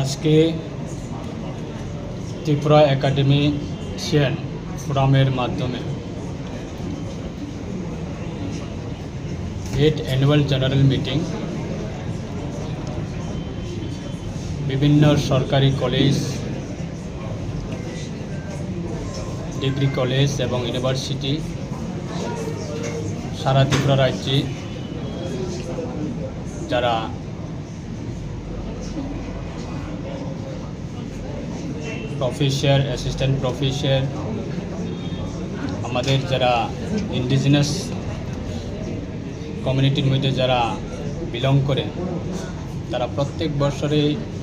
আজকে Tripura academy Xi'an ফোরামের মাধ্যমে। এইট অ্যানুয়াল জেনারেল মিটিং বিভিন্ন সরকারি কলেজ, ডিগ্রি কলেজ এবং ইউনিভার্সিটি সারা ত্রিপুরা রাজ্যে যারা প্রফেসর অ্যাসিস্ট্যান্ট প্রফেসর আমাদের যারা ইন্ডিজিনাস কমিউনিটির মধ্যে যারা বিলং করে, তারা প্রত্যেক বছরে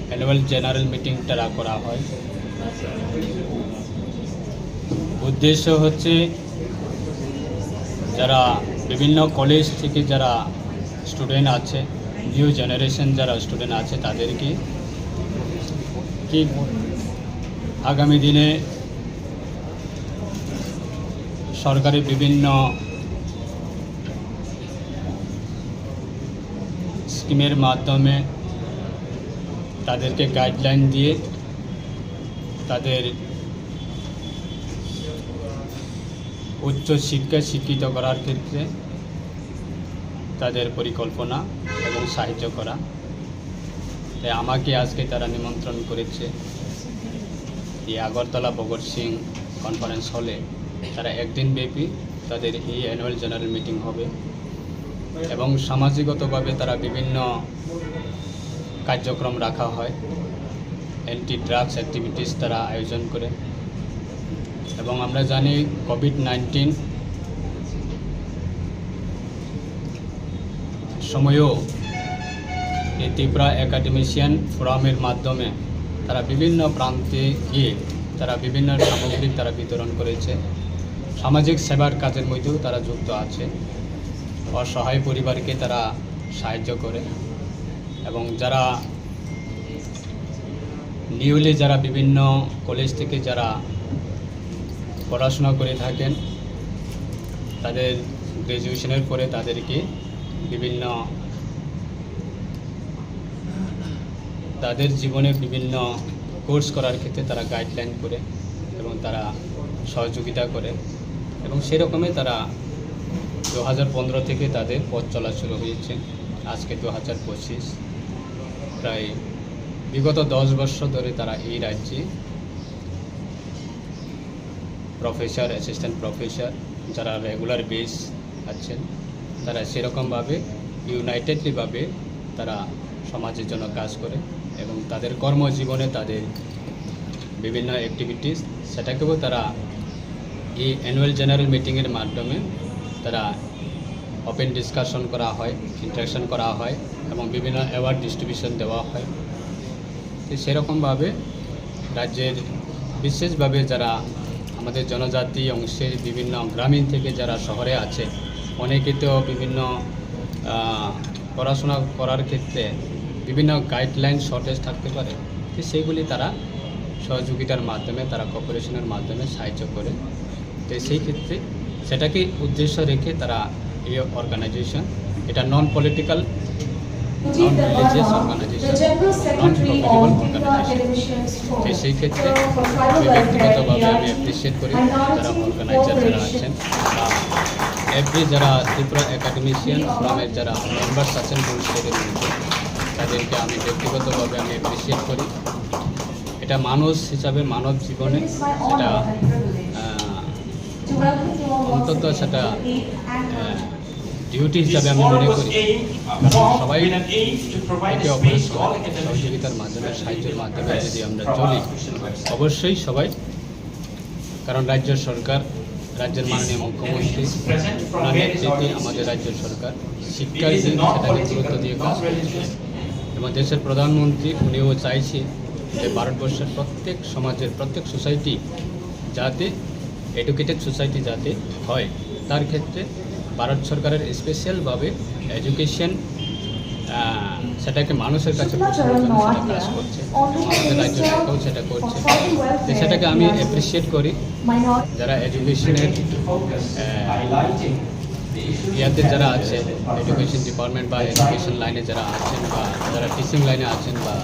অ্যানুয়াল জেনারেল মিটিং তারা করা হয়। উদ্দেশ্য হচ্ছে যারা বিভিন্ন কলেজ থেকে যারা স্টুডেন্ট আছে নিউ জেনারেশন যারা স্টুডেন্ট আছে, তাদেরকে কি আগামী দিনে সরকারি বিভিন্ন স্কিমের মাধ্যমে তাদেরকে গাইডলাইন দিয়ে তাদের উচ্চ শিক্ষা শিক্ষিত করার ক্ষেত্রে তাদের পরিকল্পনা এবং সাহায্য করা। তাই আমাকে আজকে তারা নিমন্ত্রণ করেছে। এই আগরতলা ভগৎ সিং কনফারেন্স হলে তারা একদিন ব্যাপী তাদের এই অ্যানুয়াল জেনারেল মিটিং হবে এবং সামাজিকতভাবে তারা বিভিন্ন কার্যক্রম রাখা হয় অ্যান্টি ড্রাগস অ্যাক্টিভিটিস তারা আয়োজন করে এবং আমরা জানি কোভিড নাইন্টিন সময়েও এই ত্রিপুরা একাডেমিশিয়ান ফোরামের মাধ্যমে তারা বিভিন্ন প্রান্তে গিয়ে তারা বিভিন্ন সামগ্রিক তারা বিতরণ করেছে। সামাজিক সেবার কাজের মধ্যেও তারা যুক্ত আছে। অসহায় পরিবারকে তারা সাহায্য করে এবং যারা নিউলি যারা বিভিন্ন কলেজ থেকে যারা পড়াশোনা করে থাকেন, তাদের গ্র্যাজুয়েশনের পরে তাদেরকে বিভিন্ন তাদের জীবনে বিভিন্ন কোর্স করার ক্ষেত্রে তারা গাইডলাইন করে এবং তারা সহযোগিতা করে এবং সেরকমই তারা দু হাজার পনেরো থেকে তাদের পথ চলা শুরু হয়েছে। আজকে দু হাজার পঁচিশ, প্রায় বিগত দশ বছর ধরে তারা এই রাজ্যে প্রফেসর অ্যাসিস্ট্যান্ট প্রফেসর যারা রেগুলার বেস আছেন, তারা সেরকমভাবে ইউনাইটেডলিভাবে তারা সমাজের জন্য কাজ করে এবং তাদের কর্মজীবনে তাদের বিভিন্ন অ্যাক্টিভিটিস সেটাকেও তারা এই অ্যানুয়াল জেনারেল মিটিংয়ের মাধ্যমে তারা ওপেন ডিসকাশন করা হয় ইন্টারাকশন করা হয় এবং বিভিন্ন অ্যাওয়ার্ড ডিস্ট্রিবিউশন দেওয়া হয়। তো সেরকমভাবে রাজ্যের বিশেষভাবে যারা আমাদের জনজাতি অংশে বিভিন্ন গ্রামীণ থেকে যারা শহরে আছে, অনেকে তো বিভিন্ন পড়াশোনা করার ক্ষেত্রে বিভিন্ন গাইডলাইন শর্টেজ থাকতে পারে তো সেইগুলি তারা সহযোগিতার মাধ্যমে তারা কপোরেশনের মাধ্যমে সাহায্য করে। তো সেই ক্ষেত্রে সেটাকে উদ্দেশ্য রেখে তারা এই অর্গানাইজেশন এটা নন পলিটিক্যাল সেই ক্ষেত্রে ব্যক্তিগতভাবে আমি অ্যাপ্রিসিয়েট করি তারা অর্গানাইজার যারা আছেন তারা এভরি যারা ত্রিপুরা একাডেমিশিয়ান ফোরামের যারা মেম্বার্স আছেন মধ্যে তাদেরকে আমি ব্যক্তিগতভাবে আমি অ্যাপ্রিসিয়েট করি এটা মানুষ হিসাবে, মানব জীবনে সেটা অন্তত সেটা ডিউটি হিসাবে আমি মনে করি সবাই একে অপরের সহযোগিতার মাধ্যমে, সাহায্যের মাধ্যমে যদি আমরা চলি. অবশ্যই সবাই, কারণ রাজ্য সরকার রাজ্যের মাননীয় মুখ্যমন্ত্রী নেতৃত্বে আমাদের রাজ্য সরকার a সেটাকে গুরুত্ব দিয়ে কাজ করছে। এবং দেশের প্রধানমন্ত্রী উনিও চাইছে যে ভারতবর্ষের প্রত্যেক সমাজের প্রত্যেক সোসাইটি যাতে এডুকেটেড সোসাইটি যাতে হয়। তার ক্ষেত্রে ভারত সরকারের স্পেশালভাবে এডুকেশন সেটাকে মানুষের কাছে করছে। সেটা করছে। সেটাকে আমি অ্যাপ্রিসিয়েট করি। যারা এডুকেশনের ইয়াতে যারা আছে এডুকেশন ডিপার্টমেন্ট বা এডুকেশন লাইনে যারা আছেন বা যারা টিচিং লাইনে আছেন বা